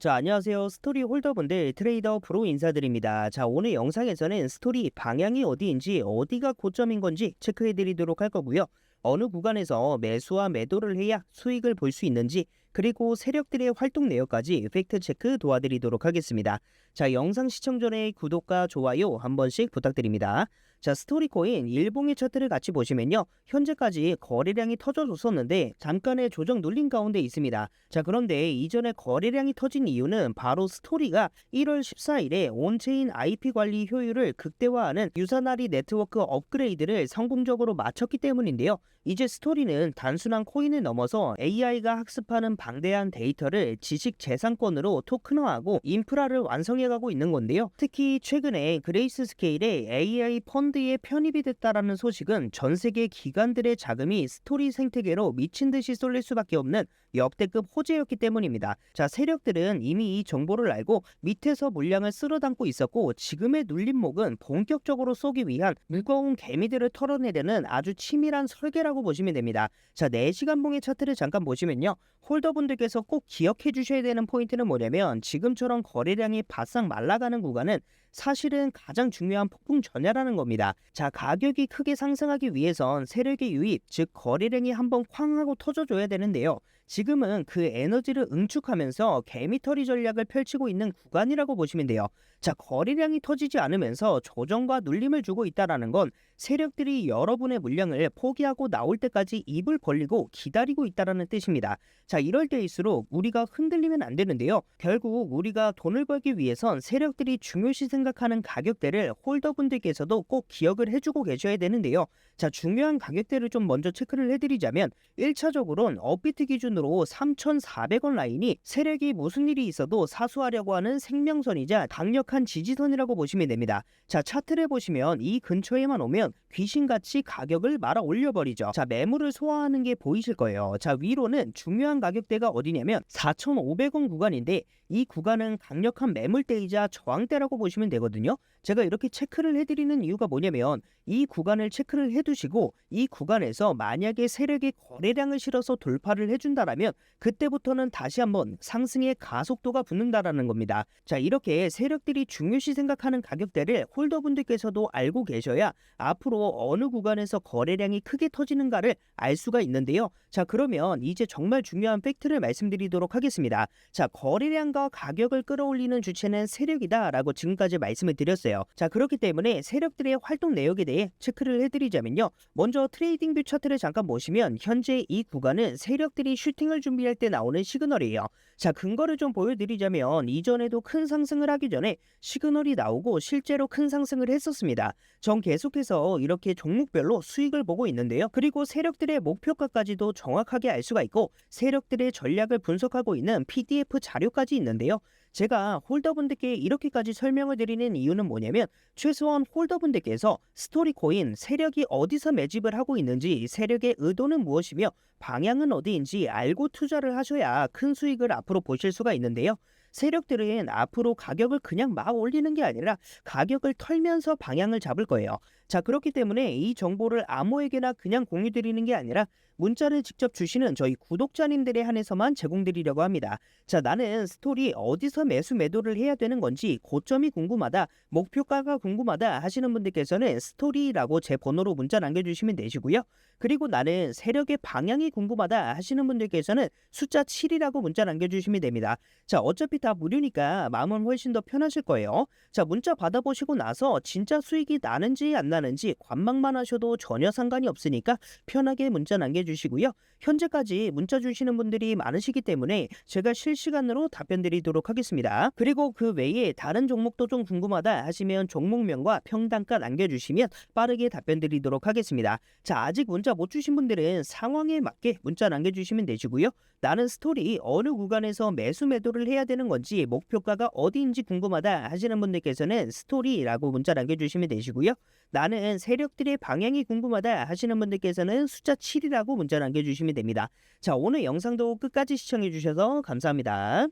자, 안녕하세요. 스토리 홀더분들 트레이더 프로 인사드립니다. 자, 오늘 영상에서는 스토리 방향이 어디인지 어디가 고점인 건지 체크해 드리도록 할 거고요. 어느 구간에서 매수와 매도를 해야 수익을 볼 수 있는지 그리고 세력들의 활동 내역까지 팩트 체크 도와드리도록 하겠습니다. 자, 영상 시청 전에 구독과 좋아요 한 번씩 부탁드립니다. 자, 스토리코인 일봉의 차트를 같이 보시면요. 현재까지 거래량이 터져줬었는데 잠깐의 조정 눌림 가운데 있습니다. 자, 그런데 이전에 거래량이 터진 이유는 바로 스토리가 1월 14일에 온체인 IP 관리 효율을 극대화하는 유사나리 네트워크 업그레이드를 성공적으로 마쳤기 때문인데요. 이제 스토리는 단순한 코인을 넘어서 AI가 학습하는 방대한 데이터를 지식 재산권으로 토큰화하고 인프라를 완성해가고 있는 건데요. 특히 최근에 그레이스 스케일의 AI 펀드에 편입이 됐다라는 소식은 전 세계 기관들의 자금이 스토리 생태계로 미친 듯이 쏠릴 수밖에 없는 역대급 호재였기 때문입니다. 자, 세력들은 이미 이 정보를 알고 밑에서 물량을 쓸어 담고 있었고 지금의 눌림목은 본격적으로 쏘기 위한 무거운 개미들을 털어내려는 아주 치밀한 설계 라고 보시면 됩니다. 자, 4시간 봉의 차트를 잠깐 보시면요. 홀더분들께서 꼭 기억해 주셔야 되는 포인트는 뭐냐면 지금처럼 거래량이 바싹 말라가는 구간은 사실은 가장 중요한 폭풍 전야라는 겁니다. 자, 가격이 크게 상승하기 위해선 세력의 유입, 즉 거래량이 한번 쾅 하고 터져줘야 되는데요. 지금은 그 에너지를 응축하면서 개미털이 전략을 펼치고 있는 구간이라고 보시면 돼요. 자, 거래량이 터지지 않으면서 조정과 눌림을 주고 있다라는 건 세력들이 여러분의 물량을 포기하고 나올 때까지 입을 벌리고 기다리고 있다라는 뜻입니다. 자, 이럴 때일수록 우리가 흔들리면 안 되는데요. 결국 우리가 돈을 벌기 위해선 세력들이 중요시 생 각하는 가격대를 홀더분들께서도 꼭 기억을 해주고 계셔야 되는데요. 자, 중요한 가격대를 좀 먼저 체크를 해드리자면 1차적으로는 업비트 기준으로 3,400원 라인이 세력이 무슨 일이 있어도 사수하려고 하는 생명선이자 강력한 지지선이라고 보시면 됩니다. 자, 차트를 보시면 이 근처에만 오면 귀신같이 가격을 말아 올려버리죠. 자, 매물을 소화하는 게 보이실 거예요. 자, 위로는 중요한 가격대가 어디냐면 4,500원 구간인데 이 구간은 강력한 매물대이자 저항대라고 보시면 되거든요. 제가 이렇게 체크를 해드리는 이유가 뭐냐면 이 구간을 체크를 해두시고 이 구간에서 만약에 세력이 거래량을 실어서 돌파를 해준다라면 그때부터는 다시 한번 상승의 가속도가 붙는다라는 겁니다. 자 이렇게 세력들이 중요시 생각하는 가격대를 홀더분들께서도 알고 계셔야 앞으로 어느 구간에서 거래량이 크게 터지는가를 알 수가 있는데요. 자 그러면 이제 정말 중요한 팩트를 말씀드리도록 하겠습니다. 자 거래량과 가격을 끌어올리는 주체는 세력이다라고 지금까지 말씀을 드렸어요. 자 그렇기 때문에 세력들의 활동 내역에 대해 체크를 해드리자면요. 먼저 트레이딩 뷰 차트를 잠깐 보시면 현재 이 구간은 세력들이 슈팅을 준비할 때 나오는 시그널이에요. 자 근거를 좀 보여드리자면 이전에도 큰 상승을 하기 전에 시그널이 나오고 실제로 큰 상승을 했었습니다. 전 계속해서 이렇게 종목별로 수익을 보고 있는데요. 그리고 세력들의 목표가까지도 정확하게 알 수가 있고 세력들의 전략을 분석하고 있는 PDF 자료까지 있는데요. 제가 홀더분들께 이렇게까지 설명을 드리는 이유는 뭐냐면 최소한 홀더분들께서 스토리코인 세력이 어디서 매집을 하고 있는지 세력의 의도는 무엇이며 방향은 어디인지 알고 투자를 하셔야 큰 수익을 앞으로 보실 수가 있는데요. 세력들은 앞으로 가격을 그냥 막 올리는 게 아니라 가격을 털면서 방향을 잡을 거예요. 자, 그렇기 때문에 이 정보를 아무에게나 그냥 공유 드리는 게 아니라 문자를 직접 주시는 저희 구독자님들에 한해서만 제공드리려고 합니다. 자, 나는 스토리 어디서 매수 매도를 해야 되는 건지 고점이 궁금하다, 목표가가 궁금하다 하시는 분들께서는 스토리라고 제 번호로 문자 남겨주시면 되시고요. 그리고 나는 세력의 방향이 궁금하다 하시는 분들께서는 숫자 7이라고 문자 남겨주시면 됩니다. 자, 어차피 다 무료니까 마음은 훨씬 더 편하실 거예요. 자, 문자 받아보시고 나서 진짜 수익이 나는지 안 나는지 관망만 하셔도 전혀 상관이 없으니까 편하게 문자 남겨주시고요. 현재까지 문자 주시는 분들이 많으시기 때문에 제가 실시간으로 답변 드리도록 하겠습니다. 그리고 그 외에 다른 종목도 좀 궁금하다 하시면 종목명과 평단가 남겨주시면 빠르게 답변 드리도록 하겠습니다. 자, 아직 문자 못 주신 분들은 상황에 맞게 문자 남겨주시면 되시고요. 나는 스토리 어느 구간에서 매수 매도를 해야 되는 건지 목표가가 어디인지 궁금하다 하시는 분들께서는 스토리라고 문자 남겨주시면 되시고요. 나는 세력들의 방향이 궁금하다 하시는 분들께서는 숫자 7이라고 문자 남겨주시면 됩니다. 자, 오늘 영상도 끝까지 시청해주셔서 감사합니다.